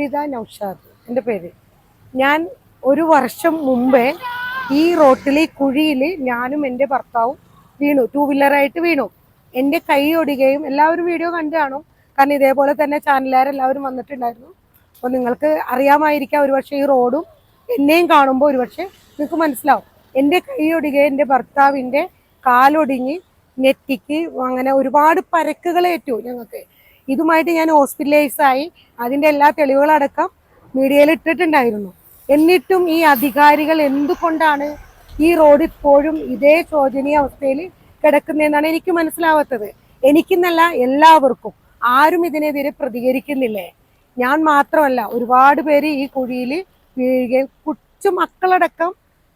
സുനിത നൌഷാദ് എന്റെ പേര്. ഞാൻ ഒരു വർഷം മുമ്പേ ഈ റോട്ടിലെ കുഴിയിൽ ഞാനും എന്റെ ഭർത്താവും വീണു. ടൂ വീലറായിട്ട് വീണു. എന്റെ കൈ ഒടിയുകയും എല്ലാവരും വീഡിയോ കണ്ടു കാണും. കാരണം ഇതേപോലെ തന്നെ ചാനലുകാരെല്ലാവരും വന്നിട്ടുണ്ടായിരുന്നു. അപ്പോൾ നിങ്ങൾക്ക് അറിയാമായിരിക്കാം ഒരുപക്ഷെ ഈ റോഡും എന്നെയും കാണുമ്പോൾ ഒരുപക്ഷെ നിങ്ങൾക്ക് മനസ്സിലാവും. എന്റെ കൈ ഒടിയുകയും എന്റെ ഭർത്താവിന്റെ കാലൊടിഞ്ഞ് നെറ്റിക്ക് അങ്ങനെ ഒരുപാട് പരക്കുകളേറ്റു ഞങ്ങൾക്ക്. ഇതുമായിട്ട് ഞാൻ ഹോസ്പിറ്റലൈസ് ആയി അതിന്റെ എല്ലാ തെളിവുകളടക്കം മീഡിയയിൽ ഇട്ടിട്ടുണ്ടായിരുന്നു. എന്നിട്ടും ഈ അധികാരികൾ എന്തുകൊണ്ടാണ് ഈ റോഡ് ഇപ്പോഴും ഇതേ ശോചനീയ അവസ്ഥയിൽ കിടക്കുന്നതെന്നാണ് എനിക്ക് മനസ്സിലാവാത്തത്. എനിക്കെന്നല്ല എല്ലാവർക്കും ആരും ഇതിനെതിരെ പ്രതികരിക്കുന്നില്ലേ? ഞാൻ മാത്രമല്ല ഒരുപാട് പേര് ഈ കുഴിയിൽ വീഴുകയും കൊച്ചു മക്കളടക്കം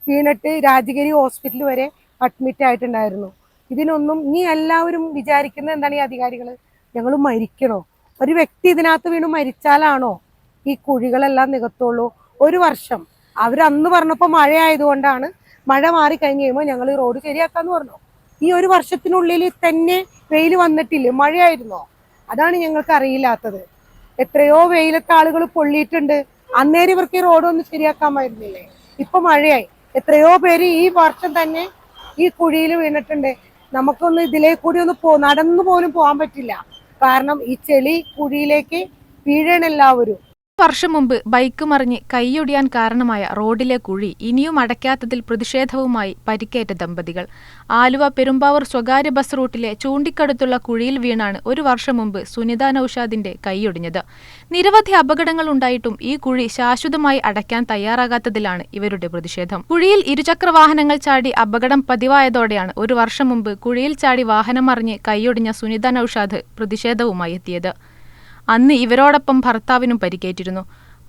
വീണിട്ട് രാജഗിരി ഹോസ്പിറ്റൽ വരെ അഡ്മിറ്റ് ആയിട്ടുണ്ടായിരുന്നു ഇതിനൊന്നും നീ എല്ലാവരും വിചാരിക്കുന്നത് എന്താണ് ഈ അധികാരികൾ? ഞങ്ങൾ മരിക്കണോ? ഒരു വ്യക്തി ഇതിനകത്ത് വീണ് മരിച്ചാലാണോ? ഈ കുഴികളെല്ലാം നികത്തുള്ളൂ. ഒരു വർഷം. അവർ അന്ന് പറഞ്ഞപ്പോൾ മഴ ആയതുകൊണ്ടാണ് മഴ മാറി കഴിഞ്ഞ് കഴിയുമ്പോൾ ഞങ്ങൾ ഈ റോഡ് ശരിയാക്കാന്ന് പറഞ്ഞു. ഈ ഒരു വർഷത്തിനുള്ളിൽ തന്നെ വെയിൽ വന്നിട്ടില്ലേ? മഴയായിരുന്നോ? അതാണ് ഞങ്ങൾക്ക് അറിയില്ലാത്തത്. എത്രയോ വെയിലത്തെ ആളുകൾ പൊള്ളിയിട്ടുണ്ട്. അന്നേരം ഇവർക്ക് ഈ റോഡ് ഒന്ന് ശരിയാക്കാമായിരുന്നില്ലേ? ഇപ്പൊ മഴയായി. എത്രയോ പേര് ഈ വർഷം തന്നെ ഈ കുഴിയിൽ വീണിട്ടുണ്ട്. നമുക്കൊന്ന് ഇതിലേ കൂടി ഒന്ന് പോ നടന്നു പോലും പോകാൻ പറ്റില്ല. കാരണം ഈ ചെളി കുഴിയിലേക്ക് വീഴണം എല്ലാവരും വർഷം മുമ്പ് ബൈക്ക് മറിഞ്ഞ് കൈയൊടിയാൻ കാരണമായ റോഡിലെ കുഴി ഇനിയും അടയ്ക്കാത്തതിൽ പ്രതിഷേധവുമായി പരിക്കേറ്റ ദമ്പതികൾ. ആലുവ പെരുമ്പാവൂർ സ്വകാര്യ ബസ് റൂട്ടിലെ ചൂണ്ടിക്കടുത്തുള്ള കുഴിയിൽ വീണാണ് ഒരു വർഷം മുമ്പ് സുനിത നൌഷാദിന്റെ കൈയൊടിഞ്ഞത്. നിരവധി അപകടങ്ങൾ ഉണ്ടായിട്ടും ഈ കുഴി ശാശ്വതമായി അടയ്ക്കാൻ തയ്യാറാകാത്തതിലാണ് ഇവരുടെ പ്രതിഷേധം. കുഴിയിൽ ഇരുചക്ര വാഹനങ്ങൾ ചാടി അപകടം പതിവായതോടെയാണ് ഒരു വർഷം മുമ്പ് കുഴിയിൽ ചാടി വാഹനം മറിഞ്ഞ് കൈയൊടിഞ്ഞ സുനിത നൌഷാദ് പ്രതിഷേധവുമായി എത്തിയത്. അന്ന് ഇവരോടൊപ്പം ഭർത്താവിനും പരിക്കേറ്റിരുന്നു.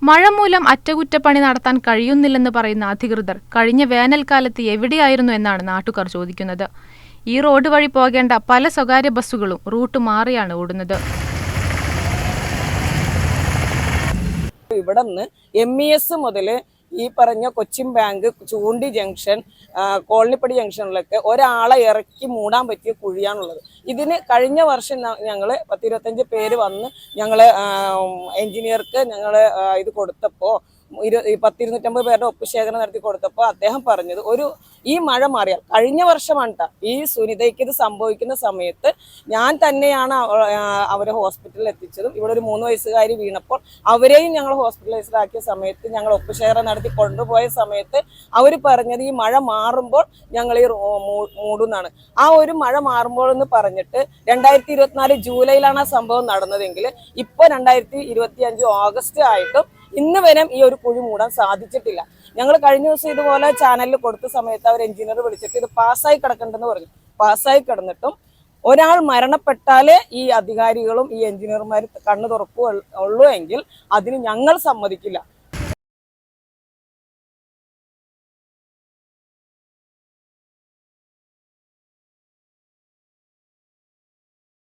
മഴ മൂലം അറ്റകുറ്റപ്പണി നടത്താൻ കഴിയുന്നില്ലെന്ന് പറയുന്ന അധികൃതർ കഴിഞ്ഞ വേനൽക്കാലത്ത് എവിടെയായിരുന്നു എന്നാണ് നാട്ടുകാർ ചോദിക്കുന്നത്. ഈ റോഡ് വഴി പോകേണ്ട പല സ്വകാര്യ ബസ്സുകളും റൂട്ട് മാറിയാണ് ഓടുന്നത്. ഇവിടെ നിന്ന് എം ഇ എസ് മുതൽ ഈ പറഞ്ഞ കൊച്ചിൻ ബാങ്ക് ചൂണ്ടി ജംഗ്ഷൻ കോളനിപ്പടി ജംഗ്ഷനിലൊക്കെ ഒരാളെ ഇറക്കി മൂടാൻ പറ്റിയ കുഴിയാണുള്ളത്. ഇതിന് കഴിഞ്ഞ വർഷം ഞങ്ങൾ പത്തിരുപത്തഞ്ച് പേര് വന്ന് ഞങ്ങൾ എഞ്ചിനീയർക്ക് ഞങ്ങൾ ഇത് കൊടുത്തപ്പോൾ ഇരു പത്തിരുന്നൂറ്റമ്പത് പേരുടെ ഒപ്പ് ശേഖരണം നടത്തി കൊടുത്തപ്പോൾ അദ്ദേഹം പറഞ്ഞത് ഒരു ഈ മഴ മാറിയാൽ കഴിഞ്ഞ വർഷമാണ് ഈ സുനിതയ്ക്ക് ഇത് സംഭവിക്കുന്ന സമയത്ത് ഞാൻ തന്നെയാണ് അവരെ ഹോസ്പിറ്റലിൽ എത്തിച്ചതും. ഇവിടെ ഒരു മൂന്ന് വയസ്സുകാരി വീണപ്പോൾ അവരെയും ഞങ്ങൾ ഹോസ്പിറ്റലൈസ്ഡ് ആക്കിയ സമയത്ത് ഞങ്ങൾ ഒപ്പ് ശേഖരം നടത്തി കൊണ്ടുപോയ സമയത്ത് അവർ പറഞ്ഞത് ഈ മഴ മാറുമ്പോൾ ഞങ്ങൾ ഈ മൂടുന്നാണ്. ആ ഒരു മഴ മാറുമ്പോൾ എന്ന് പറഞ്ഞിട്ട് രണ്ടായിരത്തി ഇരുപത്തിനാല് ജൂലൈയിലാണ് ആ സംഭവം നടന്നതെങ്കിൽ ഇപ്പോൾ രണ്ടായിരത്തി ഇരുപത്തി അഞ്ച് ഓഗസ്റ്റ് ആയിട്ടും ഇന്ന് വരെ ഈ ഒരു കുഴി മൂടാൻ സാധിച്ചിട്ടില്ല. ഞങ്ങൾ കഴിഞ്ഞ ദിവസം ഇതുപോലെ ചാനലിൽ കൊടുത്ത സമയത്ത് അവർ എഞ്ചിനീയർ വിളിച്ചിട്ട് ഇത് പാസ്സായി കിടക്കണ്ടെന്ന് പറഞ്ഞു. പാസ്സായി കിടന്നിട്ടും ഒരാൾ മരണപ്പെട്ടാലേ ഈ അധികാരികളും ഈ എഞ്ചിനീയർമാർ കണ്ണു തുറക്കുക ഉള്ളൂ എങ്കിൽ അതിന് ഞങ്ങൾ സമ്മതിക്കില്ല.